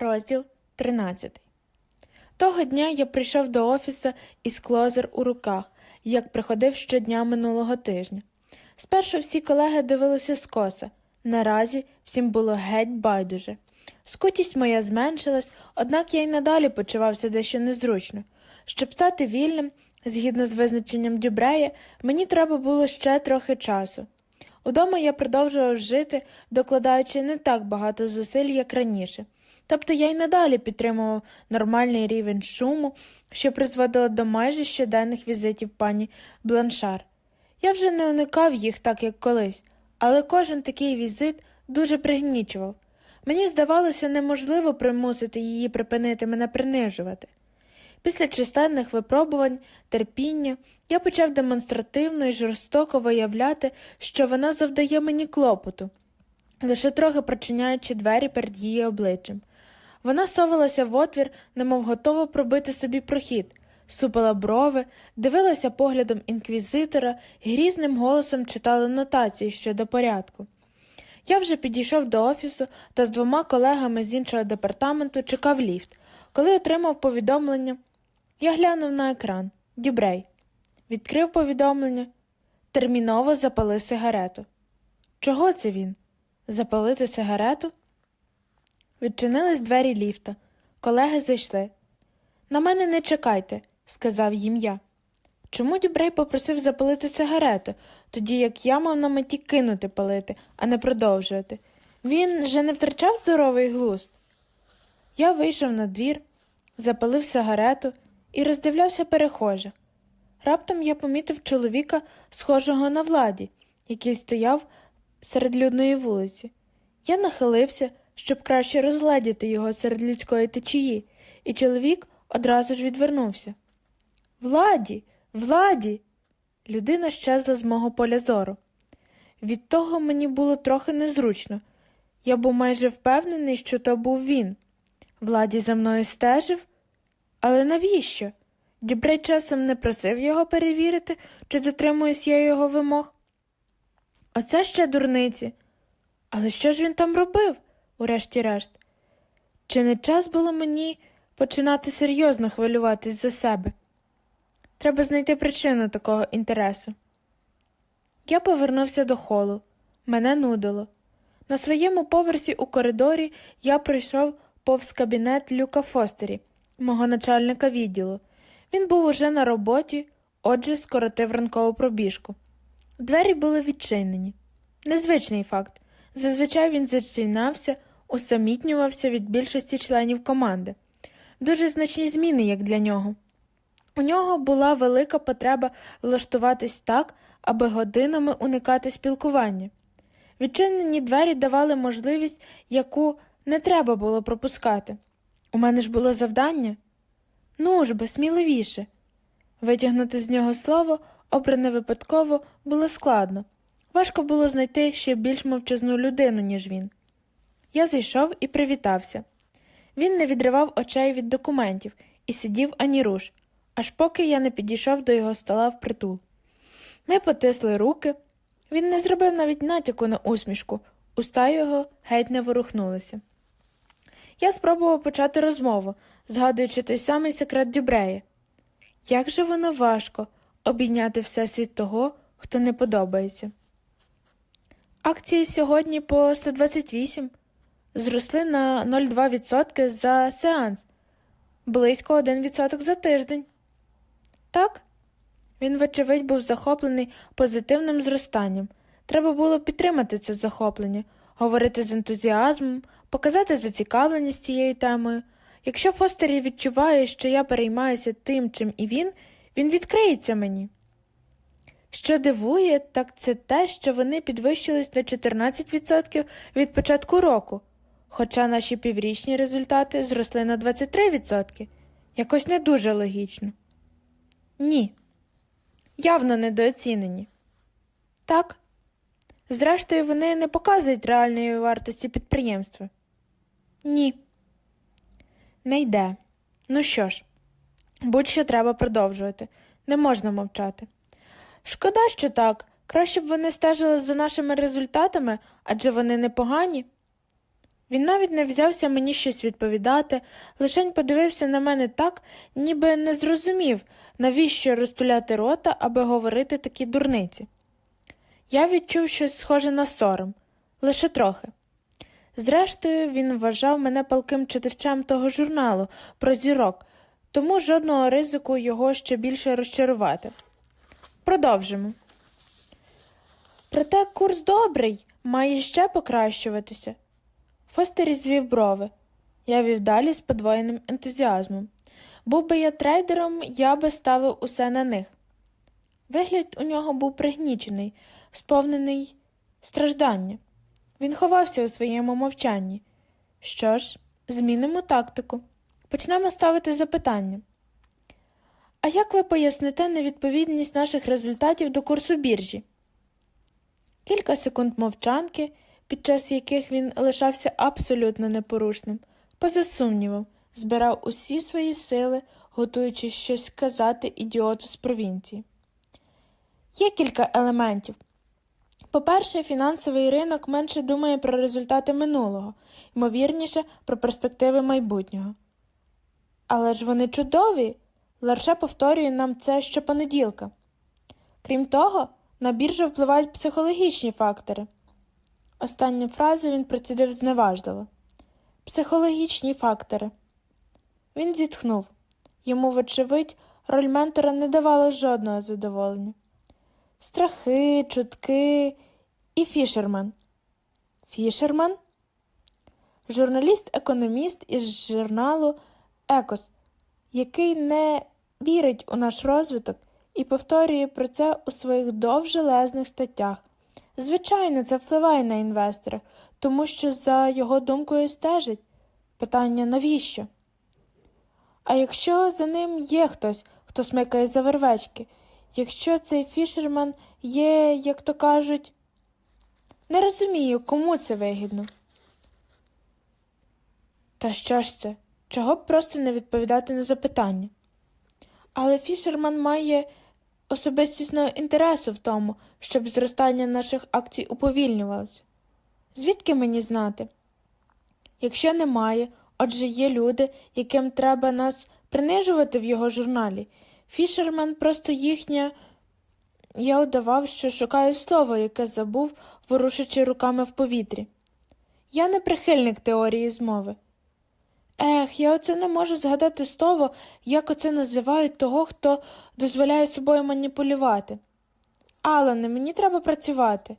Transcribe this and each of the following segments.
Розділ 13 Того дня я прийшов до офісу із клозер у руках, як приходив щодня минулого тижня. Спершу всі колеги дивилися скоса, наразі всім було геть байдуже. Скутість моя зменшилась, однак я й надалі почувався дещо незручно. Щоб стати вільним, згідно з визначенням Дюбрея, мені треба було ще трохи часу. Удома я продовжував жити, докладаючи не так багато зусиль, як раніше. Тобто я й надалі підтримував нормальний рівень шуму, що призводило до майже щоденних візитів пані Бланшар. Я вже не уникав їх так, як колись, але кожен такий візит дуже пригнічував. Мені здавалося неможливо примусити її припинити мене принижувати. Після численних випробувань, терпіння, я почав демонстративно і жорстоко виявляти, що вона завдає мені клопоту, лише трохи прочиняючи двері перед її обличчям. Вона совалася в отвір, немов готова пробити собі прохід, супила брови, дивилася поглядом інквізитора грізним голосом читала нотації щодо порядку. Я вже підійшов до офісу та з двома колегами з іншого департаменту чекав ліфт. Коли отримав повідомлення, я глянув на екран Дюбрей. Відкрив повідомлення. Терміново запали сигарету. Чого це він? Запалити сигарету? Відчинились двері ліфта. Колеги зайшли. На мене не чекайте, сказав їм я. Чому Дюбрей попросив запалити сигарету, тоді як я мав на меті кинути палити, а не продовжувати? Він же не втрачав здоровий глузд. Я вийшов на двір, запалив сигарету і роздивлявся перехожих. Раптом я помітив чоловіка, схожого на владі, який стояв серед людної вулиці. Я нахилився, щоб краще розгледіти його серед людської течії, і чоловік одразу ж відвернувся. Владі, владі. Людина щезла з мого поля зору. Від того мені було трохи незручно. Я був майже впевнений, що то був він. Владі за мною стежив? Але навіщо? Дібрей часом не просив його перевірити, чи дотримуюсь я його вимог. Оце ще дурниці. Але що ж він там робив, урешті-решт? Чи не час було мені починати серйозно хвилюватись за себе? Треба знайти причину такого інтересу. Я повернувся до холу. Мене нудило. На своєму поверсі у коридорі я прийшов повз кабінет Люка Фостері, мого начальника відділу. Він був уже на роботі, отже, скоротив ранкову пробіжку. Двері були відчинені. Незвичний факт. Зазвичай він зачинявся, усамітнювався від більшості членів команди. Дуже значні зміни, як для нього. У нього була велика потреба влаштуватись так, аби годинами уникати спілкування. Відчинені двері давали можливість, яку не треба було пропускати. У мене ж було завдання. Ну ж би, сміливіше. Витягнути з нього слово, обране випадково, було складно. Важко було знайти ще більш мовчазну людину, ніж він. Я зайшов і привітався. Він не відривав очей від документів і сидів ані руш, аж поки я не підійшов до його стола впритул. Ми потисли руки. Він не зробив навіть натяку на усмішку, уста його геть не ворухнулися. Я спробував почати розмову, згадуючи той самий секрет Дюбрея. Як же воно важко обійняти всесвіт того, хто не подобається. Акції сьогодні по 128 зросли на 0,2% за сеанс, близько 1% за тиждень. Так, він, вочевидь, був захоплений позитивним зростанням. Треба було підтримати це захоплення, говорити з ентузіазмом, показати зацікавленість цією темою. Якщо Фостері відчуває, що я переймаюся тим, чим і він, він відкриється мені. Що дивує, так це те, що вони підвищились на 14% від початку року, хоча наші піврічні результати зросли на 23%. Якось не дуже логічно. Ні. Явно недооцінені. Так. Зрештою, вони не показують реальної вартості підприємства. Ні. Не йде. Ну що ж, будь-що треба продовжувати. Не можна мовчати. Шкода, що так. Краще б вони стежили за нашими результатами, адже вони непогані. Він навіть не взявся мені щось відповідати, лишень подивився на мене так, ніби не зрозумів, навіщо розтуляти рота, аби говорити такі дурниці. Я відчув щось схоже на сором, лише трохи. Зрештою, він вважав мене палким читачем того журналу про зірок, тому жодного ризику його ще більше розчарувати. Продовжимо. Проте курс добрий, має ще покращуватися. Фостер звів брови. Я вів далі з подвоєним ентузіазмом. Був би я трейдером, я би ставив усе на них. Вигляд у нього був пригнічений, сповнений страждання. Він ховався у своєму мовчанні. Що ж, змінимо тактику. Почнемо ставити запитання. А як ви поясните невідповідність наших результатів до курсу біржі? Кілька секунд мовчанки, під час яких він лишався абсолютно непорушним, поза сумнівом, збирав усі свої сили, готуючись щось сказати ідіоту з провінції. Є кілька елементів. По-перше, фінансовий ринок менше думає про результати минулого, ймовірніше про перспективи майбутнього. Але ж вони чудові. Ларше повторює нам це щопонеділка. Крім того, на біржу впливають психологічні фактори. Останню фразу він процідив зневажливо. Психологічні фактори. Він зітхнув. Йому, вочевидь, роль ментора не давала жодного задоволення. Страхи, чутки і Фішерман. Фішерман? Журналіст-економіст із журналу Екос, який не вірить у наш розвиток і повторює про це у своїх довжелезних статтях. Звичайно, це впливає на інвестора, тому що за його думкою стежить. Питання навіщо? А якщо за ним є хтось, хто смикає за вервечки, якщо цей фішерман є, як то кажуть, не розумію, кому це вигідно. Та що ж це? Чого б просто не відповідати на запитання? Але Фішерман має особистісного інтересу в тому, щоб зростання наших акцій уповільнювалося. Звідки мені знати? Якщо немає, отже є люди, яким треба нас принижувати в його журналі. Фішерман просто їхня. Я удавав, що шукаю слово, яке забув, ворушачи руками в повітрі. Я не прихильник теорії змови. Ех, я оце не можу згадати слово, як оце називають того, хто дозволяє собою маніпулювати. Алане, мені треба працювати.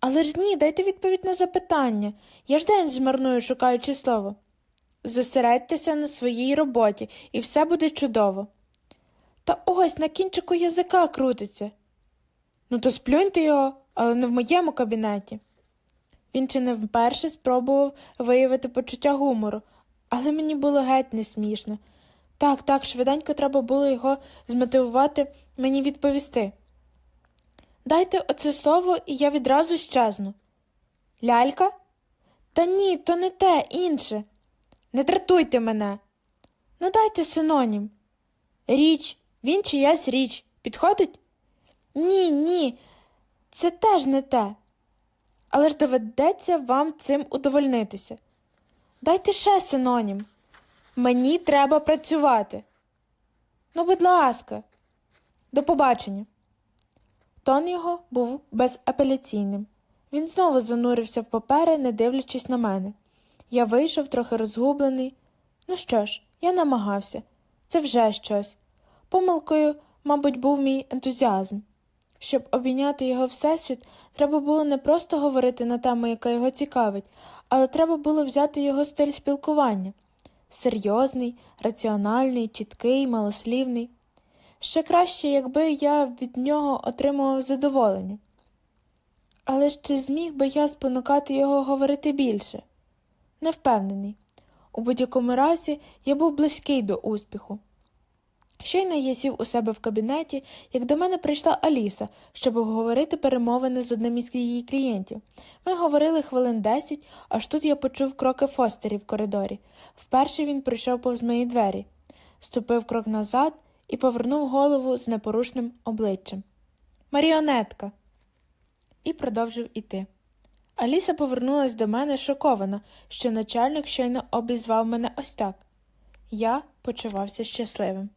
Але ж ні, дайте відповідь на запитання. Я ж день змарную, шукаючи слово. Зосередьтеся на своїй роботі, і все буде чудово. Та ось на кінчику язика крутиться. Ну, то сплюньте його, але не в моєму кабінеті. Він чи не вперше спробував виявити почуття гумору, але мені було геть не смішно. Так, так, швиденько треба було його змотивувати мені відповісти. Дайте оце слово, і я відразу щезну. Лялька? Та ні, то не те, інше. Не дратуйте мене. Ну, дайте синонім. Річ, він чиясь річ. Підходить? Ні, ні, це теж не те. Але ж доведеться вам цим удовольнитися. Дайте ще синонім. Мені треба працювати. Ну, будь ласка, до побачення. Тон його був безапеляційним. Він знову занурився в папери, не дивлячись на мене. Я вийшов трохи розгублений. Ну що ж, я намагався. Це вже щось. Помилкою, мабуть, був мій ентузіазм. Щоб обійняти його всесвіт, треба було не просто говорити на тему, яка його цікавить, але треба було взяти його стиль спілкування серйозний, раціональний, чіткий, малослівний. Ще краще, якби я від нього отримував задоволення. Але ж чи зміг би я спонукати його говорити більше? Не впевнений. У будь-якому разі я був близький до успіху. Щойно я сів у себе в кабінеті, як до мене прийшла Аліса, щоб обговорити перемовини з одним із її клієнтів. Ми говорили хвилин десять, аж тут я почув кроки Фостері в коридорі. Вперше він прийшов повз мої двері, ступив крок назад і повернув голову з непорушним обличчям. Маріонетка. І продовжив іти. Аліса повернулась до мене шокована, що начальник щойно обізвав мене ось так. Я почувався щасливим.